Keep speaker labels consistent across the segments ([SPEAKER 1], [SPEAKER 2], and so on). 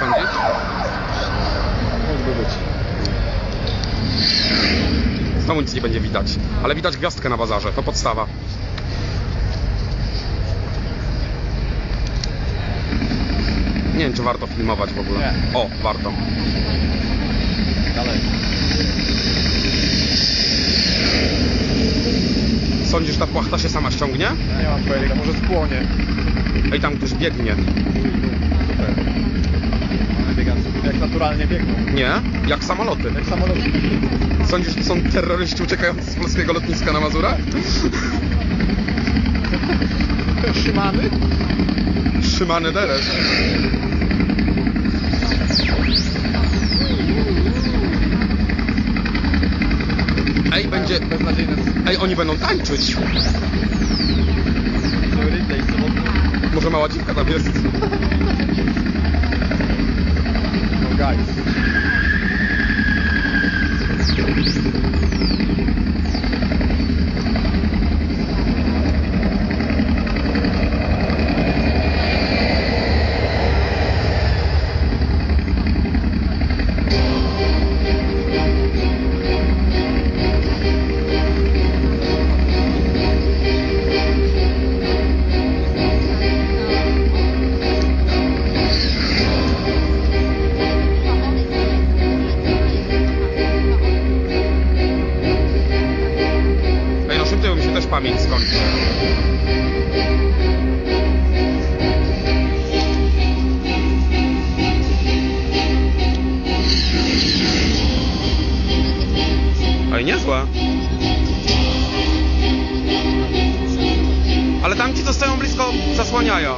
[SPEAKER 1] sądzisz?
[SPEAKER 2] Mógłby być.
[SPEAKER 1] Znowu nic nie będzie widać. Ale widać gwiazdkę na bazarze, to podstawa. Nie wiem, czy warto filmować w ogóle.
[SPEAKER 2] Nie.
[SPEAKER 1] O, warto.
[SPEAKER 2] Dalej.
[SPEAKER 1] Sądzisz, ta płachta się sama ściągnie?
[SPEAKER 2] Nie mam pojęcia, może spłonie.
[SPEAKER 1] Ej, tam ktoś biegnie.
[SPEAKER 2] Super. One biegają jak naturalnie biegną.
[SPEAKER 1] Nie? Jak samoloty.
[SPEAKER 2] Jak samoloty.
[SPEAKER 1] Sądzisz, że to są terroryści uciekający z polskiego lotniska na Mazurach?
[SPEAKER 2] Szymany?
[SPEAKER 1] Trzymany deresz. Ej, będzie...
[SPEAKER 2] Beznadziejne
[SPEAKER 1] Ej, oni będą tańczyć. Może mała dziwka tam jest.
[SPEAKER 2] No
[SPEAKER 1] też pamięć skończy. Ej, niezłe. Ale tam ci, co stoją blisko, zasłaniają.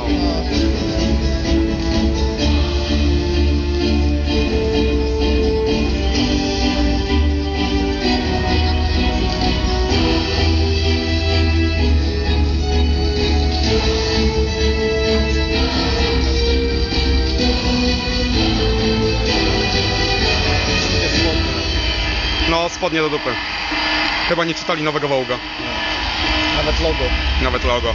[SPEAKER 1] No, spodnie do dupy. Chyba nie czytali nowego Wołga.
[SPEAKER 2] Nawet logo.
[SPEAKER 1] Nawet logo.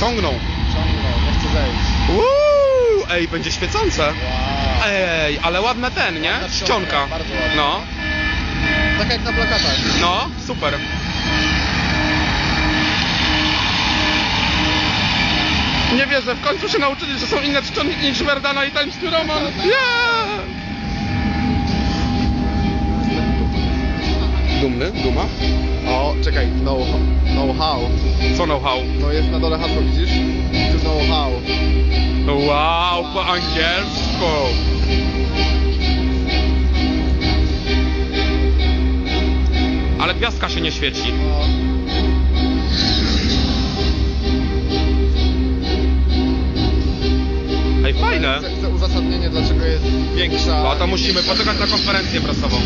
[SPEAKER 1] Ciągną.
[SPEAKER 2] Ciągną, nie chcę zejść.
[SPEAKER 1] Uuu, ej, będzie świecące.
[SPEAKER 2] Wow.
[SPEAKER 1] Ej, ale ładne ten, nie?
[SPEAKER 2] Ładna czcionka.
[SPEAKER 1] No,
[SPEAKER 2] Tak jak na plakatach.
[SPEAKER 1] no, super. Nie wierzę, w końcu się nauczyli, że są inne czcionki niż Verdana i Times New Roman. Yeah! Dumny? Duma?
[SPEAKER 2] O, czekaj, know, know how.
[SPEAKER 1] Co know-how?
[SPEAKER 2] No jest na dole hasło, widzisz? To know how.
[SPEAKER 1] Wow, po angielsku. Ale gwiazdka się nie świeci.
[SPEAKER 2] No. Chcę, chcę uzasadnienie, dlaczego jest większa.
[SPEAKER 1] No to musimy poczekać na konferencję prasową.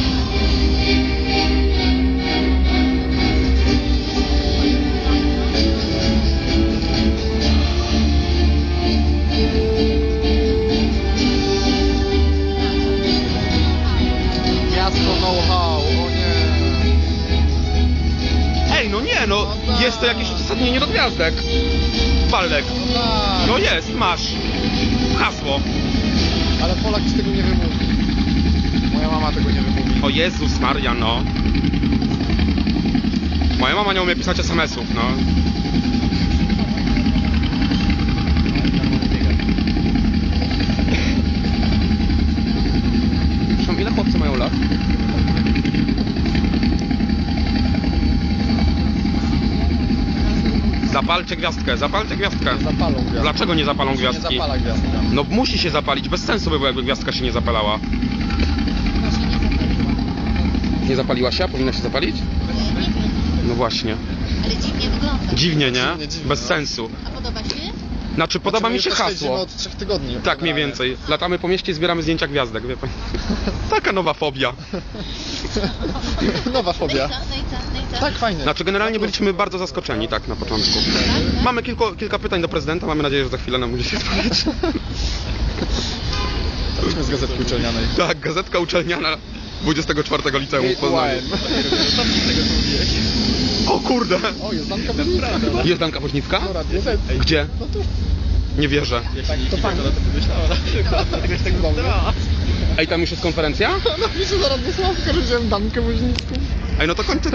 [SPEAKER 1] No nie, no jest to jakieś uzasadnienie do gwiazdek. Waldek.
[SPEAKER 2] No tak,
[SPEAKER 1] No jest, masz. Hasło.
[SPEAKER 2] ale Polak z tego nie wymówi. Moja mama tego nie wymówi.
[SPEAKER 1] O Jezus Maria, no. Moja mama nie umie pisać SMS-ów, no. Zapalcie gwiazdkę, zapalcie gwiazdkę.
[SPEAKER 2] Nie zapalą gwiazdki.
[SPEAKER 1] Dlaczego nie zapalą
[SPEAKER 2] Nie
[SPEAKER 1] gwiazdki?
[SPEAKER 2] zapala gwiazdka.
[SPEAKER 1] No musi się zapalić, bez sensu by było, jakby gwiazdka się nie zapalała. Nie zapaliła się, a powinna się zapalić? No właśnie.
[SPEAKER 3] Ale dziwnie wygląda.
[SPEAKER 1] Dziwnie, nie?
[SPEAKER 2] Dziwnie, dziwnie,
[SPEAKER 1] Bez
[SPEAKER 2] no.
[SPEAKER 1] sensu.
[SPEAKER 3] A podoba się?
[SPEAKER 1] Znaczy, podoba
[SPEAKER 2] Znaczy,
[SPEAKER 1] mi się hasło.
[SPEAKER 2] od trzech tygodni.
[SPEAKER 1] Tak, mniej więcej. Latamy po mieście i zbieramy zdjęcia gwiazdek, wie pan. Taka nowa fobia.
[SPEAKER 2] Nowa fobia.
[SPEAKER 3] No no no?
[SPEAKER 2] Tak, fajnie.
[SPEAKER 1] Znaczy, generalnie byliśmy bardzo zaskoczeni, tak, na początku. Mamy kilku, kilka pytań do prezydenta, mamy nadzieję, że za chwilę nam uda się odpowiedzieć.
[SPEAKER 2] Chodźmy z gazetki uczelnianej.
[SPEAKER 1] Tak, gazetka uczelniana 24 liceum w Poznaniu. O kurde!
[SPEAKER 3] O, jest Danka Woźnicka.
[SPEAKER 1] Jest Danka Woźnicka? Gdzie?
[SPEAKER 3] No tu.
[SPEAKER 1] Nie wierzę.
[SPEAKER 3] To fajnie. Dobra.
[SPEAKER 1] Ej, tam już jest konferencja?
[SPEAKER 3] Napiszę zaraz do Sławka, że wziąłem Dankę Woźnicką.
[SPEAKER 1] Ej, no to kończę,